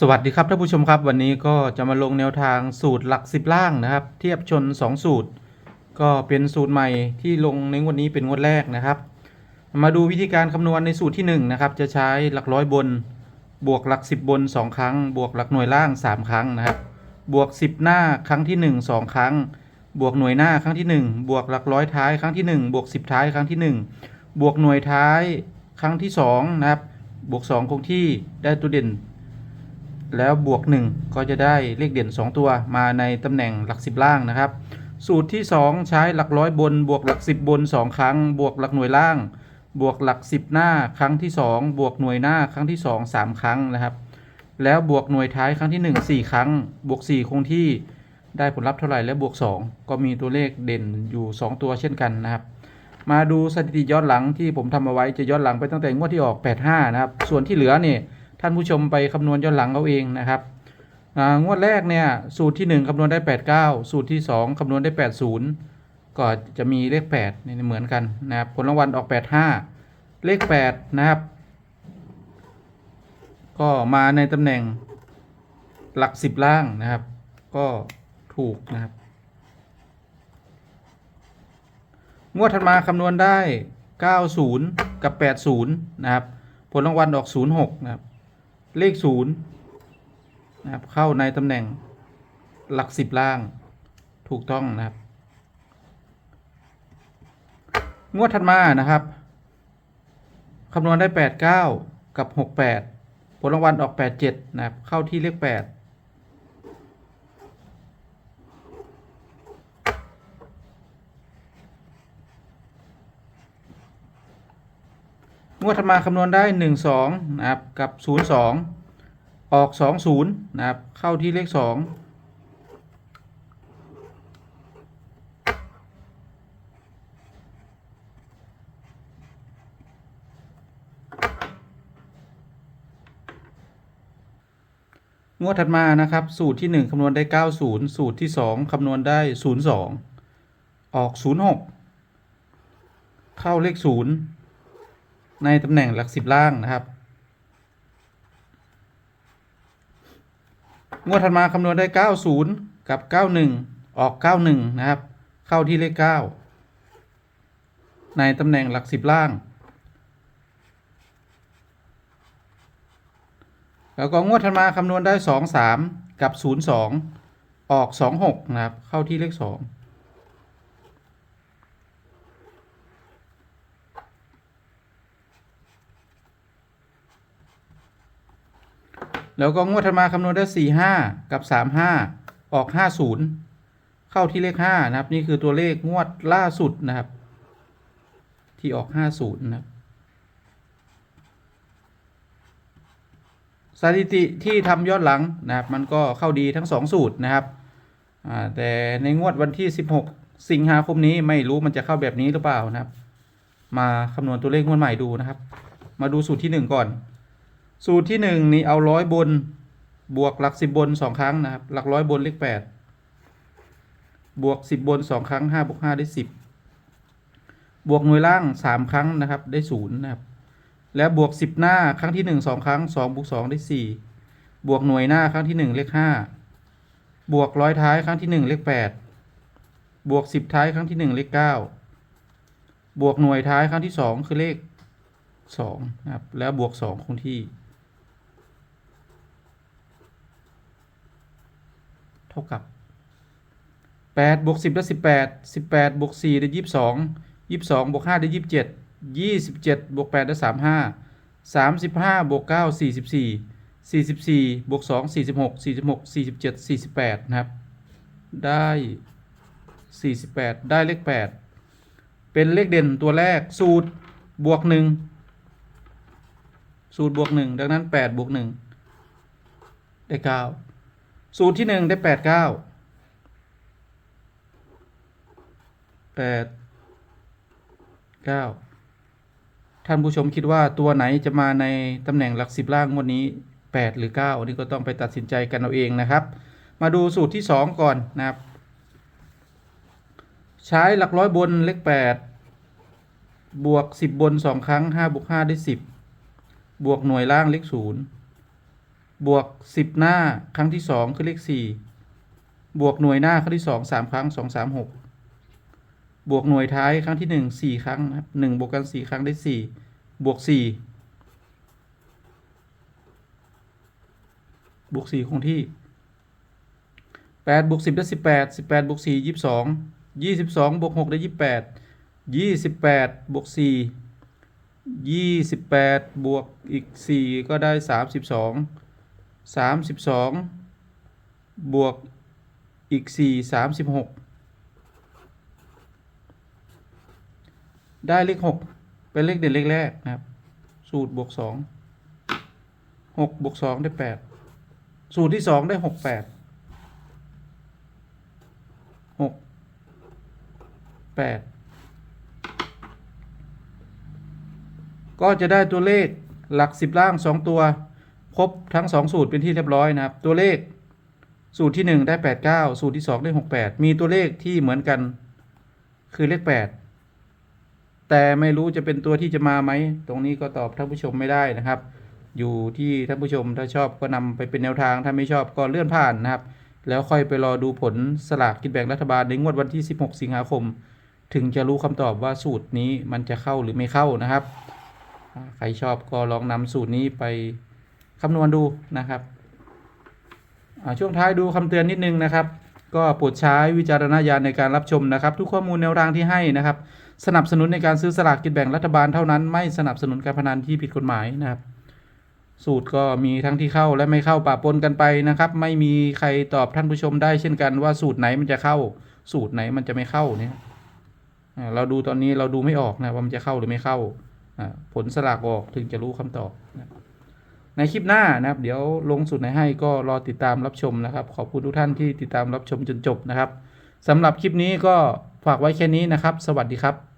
สวัสดีครับท่านผู้ชมครับวันนี้ก็จะมาลงแนวทางสูตรหลักสิบล่างนะครับ เทียบชน 2 สูตร ก็เป็นสูตรใหม่ที่ลงในงวดนี้เป็นงวดแรกนะครับ มาดูวิธีการคำนวณในสูตรที่1นะครับจะใช้หลักร้อยบน บวกหลัก 10 บน 2 ครั้ง บวกหลักหน่วยล่าง 3 ครั้งนะครับ บวก 10 หน้าครั้งที่ 1 2 ครั้ง บวกหน่วยหน้าครั้งที่ 1 บวกหลักร้อยท้ายครั้งที่ 1 บวก 10 ท้ายครั้งที่ 1 บวกหน่วยท้ายครั้งที่2นะครับบวก 2 คงที่ได้ตัวเด่น แล้วบวก 1 ก็จะได้เลขเด่น 2 ตัวมาในตำแหน่งหลัก 10 ล่างนะครับ สูตรที่ 2 ใช้หลักร้อยบน บวกหลัก 10 บน 2 ครั้ง บวกหลักหน่วยล่าง บวกหลัก 10 หน้าครั้งที่ 2 บวกหน่วยหน้าครั้งที่ 2 3 ครั้งนะครับ แล้วบวกหน่วยท้ายครั้งที่ 1 4 ครั้ง บวก 4 คงที่ได้ผลลัพธ์เท่าไหร่และบวก 2 ก็มีตัวเลขเด่นอยู่ 2 ตัวเช่นกันนะครับ มาดูสถิติย้อนหลังที่ผมทำเอาไว้จะย้อนหลังไปตั้งแต่งวดที่ออก 85 นะครับ ส่วนที่เหลือเนี่ย ท่านผู้ชมไปคำนวณย้อนหลังเอาเองนะครับงวดแรกเนี่ยสูตรที่ 1คำนวณได้ 89 สูตรที่ 2คำนวณได้ 80 ก็จะมีเลข8นี่เหมือนกันนะครับผลรางวัลออก 85 เลข 8 นะครับ ก็มาในตำแหน่งหลัก 10 ล่างนะครับ ก็ถูกนะครับ งวดถัดมาคำนวณได้ 90 กับ 80 นะครับ ผลรางวัลออก 06 นะครับ เลข0นะครับเข้าในตำแหน่งหลัก10ล่างถูกต้องนะครับ งวดถัดมานะครับคำนวณได้ 89 กับ 68 ผลรางวัลออก 87 นะครับ เข้าที่เลข 8 วดถัดมาคำนวณได้ 1 2นะครับกับ 0 2 ออก 2 0นะครับเข้าที่เลข 2 งวดถัดมานะครับ สูตรที่ 1คำนวณได้ 90 สูตรที่ 2คำนวณได้ 02 ออก 06 เข้าเลข 0 ในตำแหน่งหลักสิบล่างนะครับ งวดถัดมาคำนวณได้ 90 กับ 91 ออก 91 นะครับ เข้าที่เลข 9 ในตำแหน่งหลักสิบล่าง แล้วก็งวดถัดมาคำนวณได้ 2 3 กับ 0 2 ออก 26 นะครับ เข้าที่เลข 2 แล้วก็งวดถัดมาคำนวณได้สี่ห้ากับสามห้าออกห้าศูนย์เข้าที่เลขห้านะครับ นี่คือตัวเลขงวดล่าสุดนะครับ ที่ออกห้าศูนย์นะครับสถิติที่ทำยอนหลังนะครับ มันก็เข้าดีทั้งสองสูตรนะครับแต่ในงวดวันที่สิบหกสิงหาคมนี้ไม่รู้มันจะเข้าแบบนี้หรือเปล่านะครับ มาคำนวณตัวเลขงวดใหม่ดูนะครับ มาดูสูตรที่หนึ่งก่อน สูตรที่หนึ่งนี่เอาร้อยบน บวกหลักสิบบนสองครั้งนะครับ หลักร้อยบนเลขแปดบวกสิบบนสองครั้งห้าบวกห้าได้สิบบวกหน่วยล่างสามครั้งนะครับ ได้ศูนย์นะครับ แล้วบวกสิบหน้าครั้งที่หนึ่งสองครั้งสองบวกสองได้สี่บวกหน่วยหน้าครั้งที่หนึ่งเลขห้าบวกร้อยท้ายครั้งที่หนึ่งเลขแปดบวกสิบท้ายครั้งที่หนึ่งเลขเก้าบวกหน่วยท้ายครั้งที่สองคือเลขสองนะครับ แล้วบวกสองคงที่ ท่ากับแปดบวกสิบได้สิบแปดสิบแปดบวกสี่ได้ยี่สิบสองยี่สิบสองบวกห้าได้ยี่สิบเจ็ดยี่สิบเจ็ดบวกแปดได้สามห้าสามสิบห้าบวกเก้าสี่สิบสี่สี่สิบสี่บวกสองสี่สิบหกสี่สิบหกสี่สิบเจ็ดสี่สิบแปดนะครับ ได้สี่สิบแปดได้เลขแปดเป็นเลขเด่นตัวแรกสูตรบวกหนึ่งสูตรบวกหนึ่งดังนั้นแปดบวกหนึ่งได้เก้า สูตรที่หนึ่งได้แปดเก้าแปดเก้าท่านผู้ชมคิดว่าตัวไหนจะมาในตำแหน่งหลักสิบล่างงวันนี้แปดหรือเก้าอันนี้ก็ต้องไปตัดสินใจกันเอาเองนะครับ มาดูสูตรที่สองก่อนนะครับ ใช้หลักร้อยบนเลขแปดบวกสิบบนสองครั้งห้าบวกห้าได้สิบบวกหน่วยล่างเลขศูนย์ บวกสิบหน้าครั้งที่สองคือเลขสี่บวกหน่วยหน้าครั้งที่สองสามครั้งสองสามหกบวกหน่วยท้ายครั้งที่หนึ่งสี่ครั้งนะครับหนึ่งบวกกันสี่ครั้งได้สี่บวกสี่บวกสี่คงที่แปดบวกสิบได้สิบแปดสิบแปดบวกสี่ยี่สิบสองยี่สิบสองบวกหกได้ยี่สิบแปดยี่สิบแปดบวกสี่ยี่สิบแปดบวกอีกสี่ก็ได้สาม สามสิบสองบวกอีกสี่สามสิบหกได้เลขหกเป็นเลขเด่นเลขแรกนะครับ สูตรบวกสองหกบวกสองได้แปดสูตรที่สองได้หกแปดหกแปดก็จะได้ตัวเลขหลักสิบล่างสองตัว ครบทั้ง 2 สูตรเป็นที่เรียบร้อยนะครับ ตัวเลขสูตรที่ 1 ได้ 89 สูตรที่ 2 ได้ 68 มีตัวเลขที่เหมือนกันคือเลข 8 แต่ไม่รู้จะเป็นตัวที่จะมาไหม ตรงนี้ก็ตอบท่านผู้ชมไม่ได้นะครับ อยู่ที่ท่านผู้ชมถ้าชอบก็นำไปเป็นแนวทาง ถ้าไม่ชอบก็เลื่อนผ่านนะครับ แล้วค่อยไปรอดูผลสลากกินแบ่งรัฐบาลในงวดวันที่ 16 สิงหาคม ถึงจะรู้คำตอบว่าสูตรนี้มันจะเข้าหรือไม่เข้านะครับ ใครชอบก็ลองนำสูตรนี้ไป คำนวณดูนะครับช่วงท้ายดูคำเตือนนิดนึงนะครับ ก็โปรดใช้วิจารณญาณในการรับชมนะครับ ทุกข้อมูลแนวทางที่ให้นะครับ สนับสนุนในการซื้อสลากกินแบ่งรัฐบาลเท่านั้น ไม่สนับสนุนการพนันที่ผิดกฎหมายนะครับ สูตรก็มีทั้งที่เข้าและไม่เข้าปะปนกันไปนะครับ ไม่มีใครตอบท่านผู้ชมได้เช่นกันว่าสูตรไหนมันจะเข้า สูตรไหนมันจะไม่เข้าเนี่ยเราดูตอนนี้เราดูไม่ออกนะว่ามันจะเข้าหรือไม่เข้าผลสลากออกถึงจะรู้คำตอบนะ ในคลิปหน้านะครับ เดี๋ยวลงสุดไหนให้ก็รอติดตามรับชมนะครับ ขอบคุณทุกท่านที่ติดตามรับชมจนจบนะครับสำหรับคลิปนี้ก็ฝากไว้แค่นี้นะครับ สวัสดีครับ